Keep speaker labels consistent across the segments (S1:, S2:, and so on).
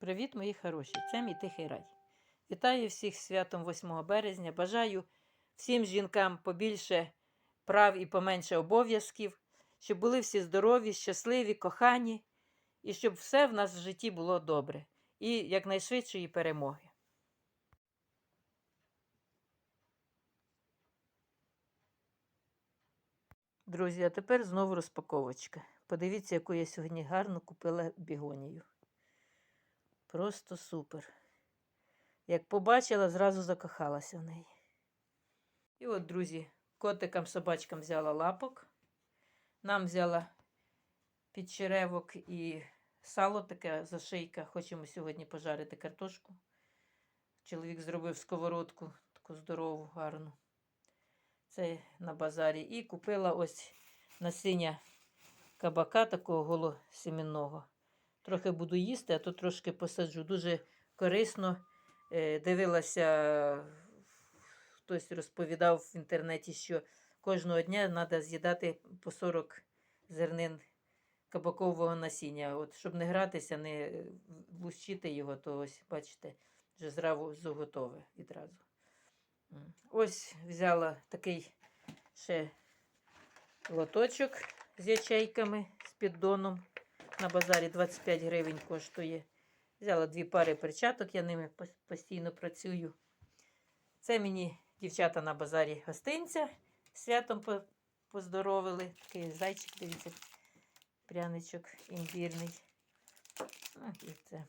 S1: Привіт, мої хороші! Це мій тихий рай. Вітаю всіх святом 8 березня. Бажаю всім жінкам побільше прав і поменше обов'язків, щоб були всі здорові, щасливі, кохані, і щоб все в нас в житті було добре і якнайшвидшої перемоги. Друзі, а тепер знову розпаковочка. Подивіться, яку я сьогодні гарно купила бігонію. Просто супер. Як побачила, зразу закохалася в неї. І от, друзі, котикам, собачкам взяла лапок. Нам взяла підчеревок і сало таке зашийка. Хочемо сьогодні пожарити картошку. Чоловік зробив сковородку, таку здорову, гарну. Це на базарі. І купила ось насіння кабака такого голосемінного. Трохи буду їсти, а то трошки посаджу. Дуже корисно. Е, Дивилася, хтось розповідав в інтернеті, що кожного дня треба з'їдати по 40 зернин кабакового насіння. От, щоб не гратися, не лущити його, то ось, бачите, вже зразу готове відразу. Ось взяла такий ще лоточок з ячейками, з піддоном. На базарі 25 гривень коштує. Взяла дві пари перчаток, я ними постійно працюю. Це мені дівчата на базарі гостинця святом поздоровили. Такий зайчик, дивіться, пряничок імбірний. Ну, і це.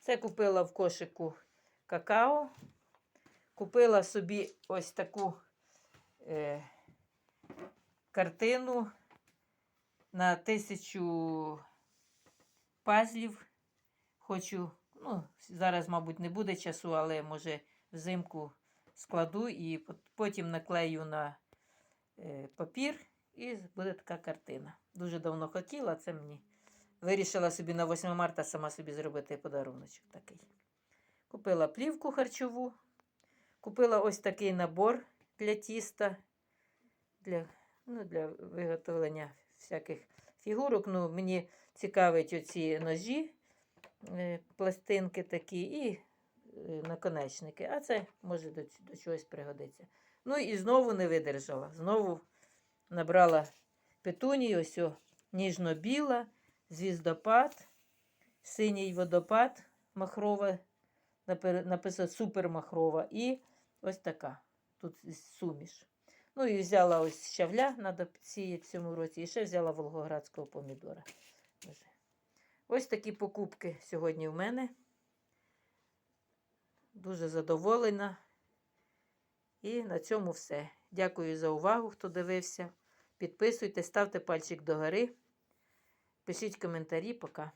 S1: це купила в кошику какао. Купила собі ось таку е, картину на тисячу пазлів. Хочу, ну, зараз, мабуть, не буде часу, але може взимку складу і потім наклею на е, папір, і буде така картина. Дуже давно хотіла, це мені вирішила собі на 8 марта сама собі зробити подаруночок такий. Купила плівку харчову, купила ось такий набор для тіста, для, ну, для виготовлення всяких фігурок. Ну, мені цікавить оці ножі, е, пластинки такі і е, наконечники. А це може до, до чогось пригодиться. Ну і знову не видержала. Знову набрала петунію, ось ніжно-біла, звіздопад, синій водопад махрова, написано супермахрова. І ось така. Тут суміш. Ну і взяла ось щавля, треба сіяти в цьому році. І ще взяла волгоградського помідора. Ось такі покупки сьогодні в мене. Дуже задоволена. І на цьому все. Дякую за увагу, хто дивився. Підписуйтесь, ставте пальчик догори. Пишіть коментарі. Пока.